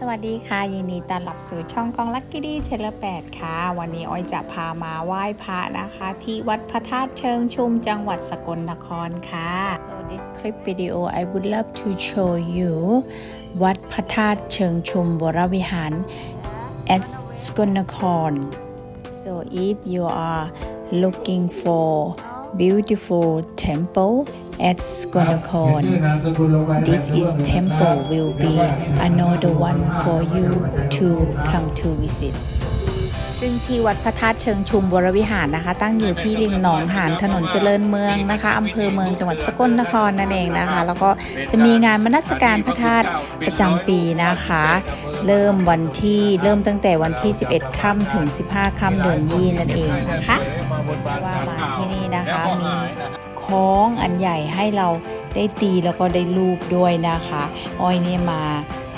สวัสดีค่ะ ยินดีต้อนรับสู่ช่องกองลักกี้ดีเทเลแปดค่ะ วันนี้อ้อยจะพามาไหว้พระนะคะ ที่วัดพระธาตุเชิงชุมจังหวัดสกลนครค่ะ So this clip video I would love to show you วัดพระธาตุเชิงชุมวรวิหาร at สกลนคร So if you are looking for beautiful temple at สกลนคร This is temple will be another one for you to come to visit ซึ่งที่วัดพระธาตุเชิงชุมวรวิหารนะคะ ตั้งอยู่ที่ริมหนองหานถนนเจริญเมืองนะคะอำเภอเมืองจังหวัดสกลนครนั่นเองนะคะ แล้วก็จะมีงานมนสการพระธาตุประจำปีนะคะ เริ่มวันที่เริ่มตั้งแต่วันที่ 11 ค่ำถึง 15 ค่ำเดือนยี่นั่นเองนะคะว่ามา นี่นะคะ มีคล้องอันใหญ่ให้เราได้ตีแล้วก็ได้รูปด้วยนะคะ อ้อยเนี่ยมา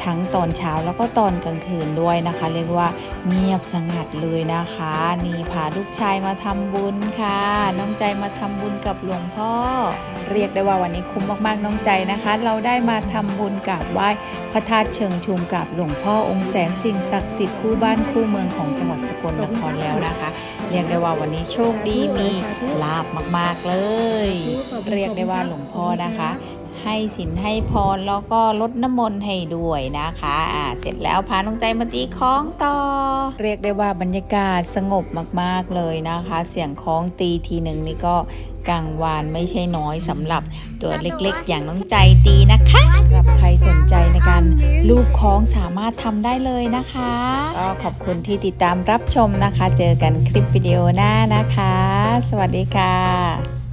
ทั้งตอนเช้าแล้วก็ตอนกลางคืนด้วยนะคะ เรียกว่าเงียบสงัดเลยนะคะ นี่พาลูกชายมาทำบุญค่ะ น้องใจมาทำบุญกับหลวงพ่อ เรียกได้ว่าวันนี้คุ้มมากๆน้องใจนะคะ เราได้มาทำบุญกราบไหว้พระธาตุเชิงชุมกับหลวงพ่อองค์แสนสิ่งศักดิ์สิทธิ์คู่บ้านคู่เมืองของจังหวัดสกลนครแล้วนะคะ เรียกได้ว่าวันนี้โชคดีมีลาบมากๆเลย เรียกได้ว่าหลวงพ่อนะคะ ให้สินให้พรแล้วก็ลดน้ำมนต์ให้ด้วยนะคะอ่าเสร็จแล้วพาน้องใจมาตีคล้องต่อ เรียกได้ว่าบรรยากาศสงบมากๆเลยนะคะ เสียงคล้องตีทีหนึ่งนี่ก็กังวานไม่ใช่น้อยสำหรับตัวเล็กๆ อย่างน้องใจตีนะคะสำหรับใครสนใจในการลูกคล้องสามารถทำได้เลยนะคะก็ขอบคุณที่ติดตามรับชมนะคะ เจอกันคลิปวิดีโอหน้านะคะ สวัสดีค่ะ